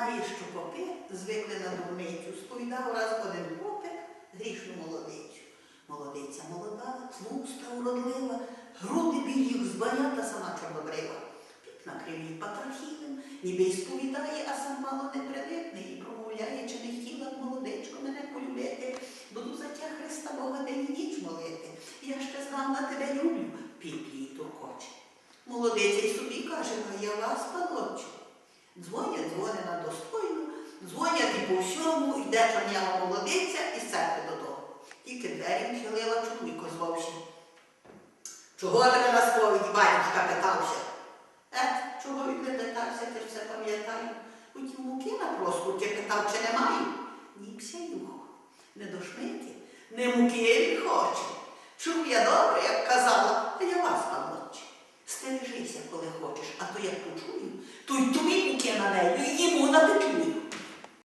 Знаєш, що попи звикли на дурницю, сповідав раз один попик грішну молодицю. Молодиця молода, тлуста, уродлива, груди білі збанята сама чорнобрива. Пік накрив патрахілем, ніби й сповідає, а сам мало не привикне і промовляє, чи не хотіла б молодечко мене полюбити. Буду за тя Христа Бога день і ніч молити. Я ще знав на тебе люблю, пік її туркоче. Молодиця й собі каже, а я вас, паночу. Дзвонить на достойну, дзвонять і по всьому, йде чорнява молодиця і церкви додому. Тільки двері відхилила чоловіко звавши. Чого тебе на сповіді батюшка питався? Е, чого він не питався, ти це пам'ятаю. Утім, муки на проскурки питав, чи немає. Ні псяюхо, не до шмики, не муки він хоче. Чув я добре, як казала, а я вас, паночі. Стережися, коли хочеш, а то як почую, Để đi.